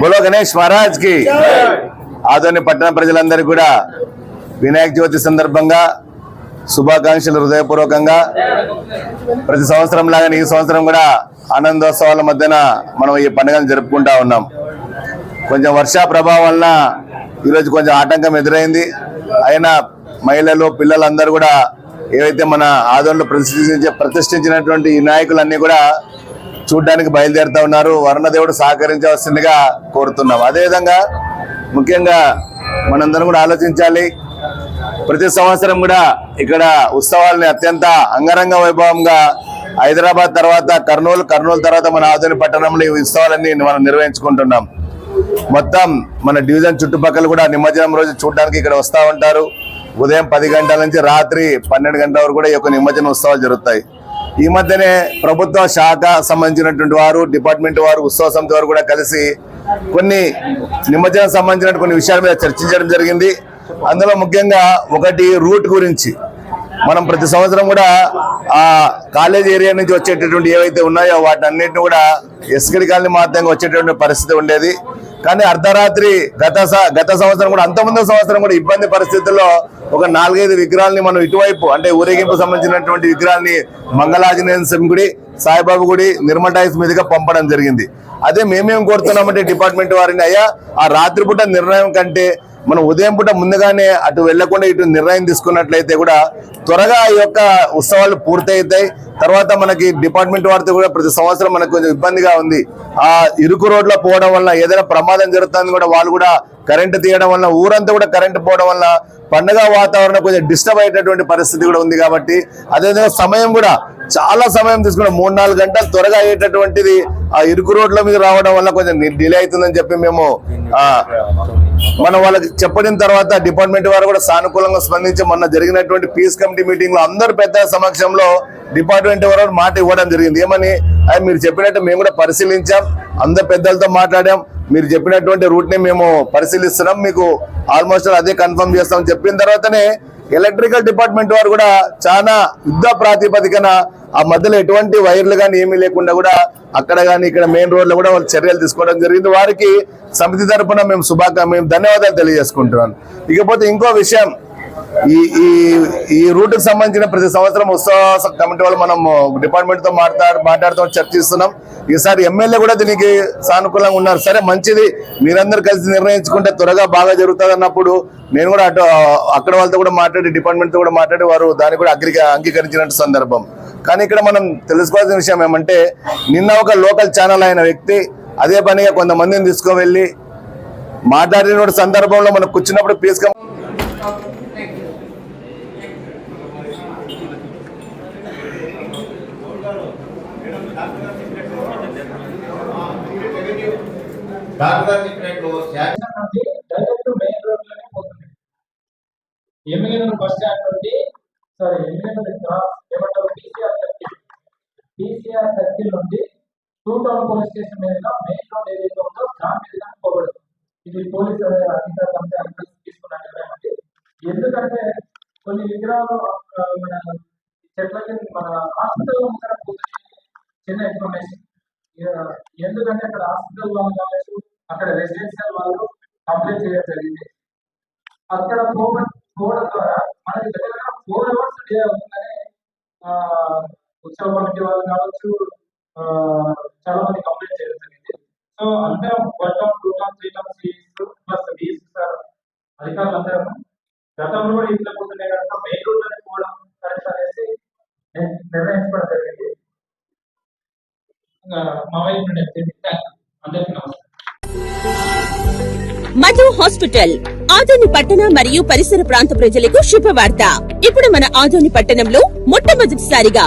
బోలో గణేష్ మహారాజ్కి ఆదోని పట్టణ ప్రజలందరూ కూడా వినాయక చవితి సందర్భంగా శుభాకాంక్షలు హృదయపూర్వకంగా ప్రతి సంవత్సరం లాగానే ఈ సంవత్సరం కూడా ఆనందోత్సవాల మధ్యన మనం ఈ పండుగను జరుపుకుంటా ఉన్నాం. కొంచెం వర్షా ప్రభావం వలన ఈరోజు కొంచెం ఆటంకం ఎదురైంది. అయినా మహిళలు పిల్లలందరూ కూడా ఏవైతే మన ఆదోళనలో ప్రతిష్ఠించ ప్రతిష్ఠించినటువంటి ఈ నాయకులన్నీ కూడా చూడ్డానికి బయలుదేరుతా ఉన్నారు. వరుణదేవుడు సహకరించవలసిందిగా కోరుతున్నాం. అదేవిధంగా ముఖ్యంగా మనందరం కూడా ఆలోచించాలి. ప్రతి సంవత్సరం కూడా ఇక్కడ ఉత్సవాలని అత్యంత అంగరంగ వైభవంగా హైదరాబాద్ తర్వాత కర్నూలు కర్నూలు తర్వాత మన ఆధుని పట్టణంలో ఈ ఉత్సవాలన్నీ మనం నిర్వహించుకుంటున్నాం. మొత్తం మన డివిజన్ చుట్టుపక్కల కూడా నిమజ్జనం రోజు చూడడానికి ఇక్కడ వస్తూ ఉంటారు. ఉదయం పది గంటల నుంచి రాత్రి పన్నెండు గంటల వరకు కూడా ఈ యొక్క నిమజ్జన ఉత్సవాలు జరుగుతాయి. ఈ మధ్యనే ప్రభుత్వ శాఖ సంబంధించినటువంటి వారు డిపార్ట్మెంట్ వారు ఉత్సవ సమితి వారు కూడా కలిసి కొన్ని నిమజ్జనం సంబంధించిన కొన్ని విషయాల మీద చర్చించడం జరిగింది. అందులో ముఖ్యంగా ఒకటి రూట్ గురించి. మనం ప్రతి సంవత్సరం కూడా ఆ కాలేజ్ ఏరియా నుంచి వచ్చేటటువంటి ఏవైతే ఉన్నాయో వాటి అన్నింటిని కూడా ఎస్కడి కాలనీ మాత్రంగా వచ్చేటటువంటి పరిస్థితి ఉండేది. కానీ అర్ధరాత్రి గత స- గత సంవత్సరం కూడా అంతకుముందు సంవత్సరం కూడా ఇబ్బంది పరిస్థితుల్లో ఒక నాలుగైదు విగ్రహాలని మనం ఇటువైపు అంటే ఊరేగింపు సంబంధించినటువంటి విగ్రహాన్ని మంగళాంజనేయ స్వామి గుడి సాయిబాబు గుడి నిర్మటాయిస్ మీదుగా పంపడం జరిగింది. అదే మేమేం కోరుతున్నామంటే డిపార్ట్మెంట్ వారిని అయ్యా ఆ రాత్రిపూట నిర్ణయం కంటే మనం ఉదయం పూట ముందుగానే అటు వెళ్ళకుండా ఇటు నిర్ణయం తీసుకున్నట్లయితే కూడా త్వరగా ఈ యొక్క ఉత్సవాలు పూర్తయితాయి. తర్వాత మనకి డిపార్ట్మెంట్ వారితో కూడా ప్రతి సంవత్సరం మనకు కొంచెం ఇబ్బందిగా ఉంది. ఆ ఇరుకు రోడ్లో పోవడం వల్ల ఏదైనా ప్రమాదం జరుగుతుంది కూడా వాళ్ళు కూడా కరెంటు తీయడం వల్ల ఊరంతా కూడా కరెంటు పోవడం వల్ల పండగ వాతావరణం కొంచెం డిస్టర్బ్ అయ్యేటటువంటి పరిస్థితి కూడా ఉంది కాబట్టి అదేవిధంగా సమయం కూడా చాలా సమయం తీసుకున్న మూడు నాలుగు గంటలు త్వరగా అయ్యేటటువంటిది ఆ ఇరుకు రోడ్ల మీద రావడం వల్ల కొంచెం డిలే అవుతుందని చెప్పి మేము ఆ మనం వాళ్ళకి చెప్పిన తర్వాత డిపార్ట్మెంట్ వారు కూడా సానుకూలంగా స్పందించి మొన్న జరిగినటువంటి పీస్ కమిటీ మీటింగ్లో అందరు పెద్ద సమక్షంలో డిపార్ట్మెంట్ వారు మాట ఇవ్వడం జరిగింది. ఏమని? అది మీరు చెప్పినట్టు మేము కూడా పరిశీలించాం. అందరు పెద్దలతో మాట్లాడాం. మీరు చెప్పినటువంటి రూట్ని మేము పరిశీలిస్తున్నాం. మీకు ఆల్మోస్ట్ అదే కన్ఫర్మ్ చేస్తాం. చెప్పిన తర్వాతనే ఎలక్ట్రికల్ డిపార్ట్మెంట్ వారు కూడా చాలా యుద్ధ ప్రాతిపదికన ఆ మధ్యలో ఎటువంటి వైర్లు కానీ ఏమీ లేకుండా కూడా అక్కడ కానీ ఇక్కడ మెయిన్ రోడ్లో కూడా వాళ్ళు చర్యలు తీసుకోవడం జరిగింది. వారికి సమితి తరపున మేము శుభాకా మేము ధన్యవాదాలు తెలియజేసుకుంటున్నాను. ఇకపోతే ఇంకో విషయం ఈ ఈ ఈ రూట్కి సంబంధించిన ప్రతి సంవత్సరం ఉత్సవ కమిటీ వాళ్ళు మనం డిపార్ట్మెంట్తో మాట్లాడు మాట్లాడుతూ చర్చిస్తున్నాం. ఈసారి ఎమ్మెల్యే కూడా దీనికి సానుకూలంగా ఉన్నారు. సరే మంచిది. మీరందరూ కలిసి నిర్ణయించుకుంటే త్వరగా బాగా జరుగుతుంది అన్నప్పుడు నేను కూడా అటు అక్కడ వాళ్ళతో కూడా మాట్లాడి డిపార్ట్మెంట్తో కూడా మాట్లాడి వారు దాన్ని కూడా అగ్రి అంగీకరించినట్టు సందర్భం. కానీ ఇక్కడ మనం తెలుసుకోవాల్సిన విషయం ఏమంటే నిన్న ఒక లోకల్ ఛానల్ అయిన వ్యక్తి అదే పనిగా కొంతమందిని తీసుకువెళ్ళి మాట్లాడిన సందర్భంలో మనం కూర్చున్నప్పుడు పీస్ కం బస్ స్టాండ్ నుండి సారీ ఎమ్మెల్యే క్రాస్ ఏమంటారు? సర్కిల్ టీసీఆర్ సర్కిల్ నుండి టూ టౌన్ పోలీస్ స్టేషన్ మీదుగా మెయిన్ రోడ్ ఏదైతే ఉందో దాని మీదుగా పోకూడదు ఇది పోలీస్ అధికారులు అంతా అడ్రస్ తీసుకున్న నిర్ణయం అండి. ఎందుకంటే కొన్ని విగ్రహాలు ఆ, మన చెట్లకి మన హాస్పిటల్ ముందర పోతున్నాయి చిన్న ఇన్ఫర్మేషన్ ఎందుకంటే అక్కడ హాస్పిటల్ వాళ్ళు కావచ్చు అక్కడ రెసిడెన్షియల్ వాళ్ళు కంప్లైంట్ చేయడం జరిగింది. అక్కడ పోవడం ద్వారా మనకి దగ్గర ఫోర్ అవర్స్ డే ఉత్సవ కమిటీ వాళ్ళు కావచ్చు చాలా మంది కంప్లైంట్ చేయడం జరిగింది. సో అందరం one town two town three town CIs plus B అధికారులు అందరం గతంలో కూడా ఇంట్లో పోతున్నాయి కనుక మెయిన్ రోడ్ అనేది పోవడం కరెక్ట్ అనేసి నిర్ణయించుకోవడం జరిగింది. మా వైపు నుండి అందరికీ నమస్కారం. మధు హాస్పిటల్ ఆదోని పట్టణ మరియు పరిసర ప్రాంత ప్రజలకు శుభవార్త. ఇప్పుడు మన ఆదోని పట్టణంలో మొట్టమొదటిసారిగా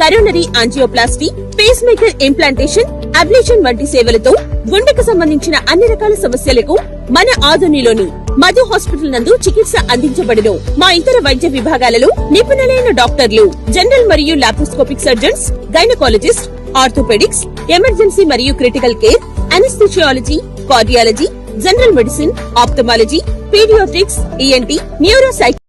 coronary angioplasty pacemaker implantation ablation వంటి సేవలతో గుండెకు సంబంధించిన అన్ని రకాల సమస్యలకు మన ఆధునిలోని మధు హాస్పిటల్ నందు చికిత్స అందించబడును. మా ఇతర వైద్య విభాగాలలో నిపుణులైన డాక్టర్లు జనరల్ మరియు laparoscopic surgeons gynaecologist orthopaedics emergency మరియు critical care anaesthesiology cardiology general medicine ophthalmology paediatrics ENT న్యూరోసైక్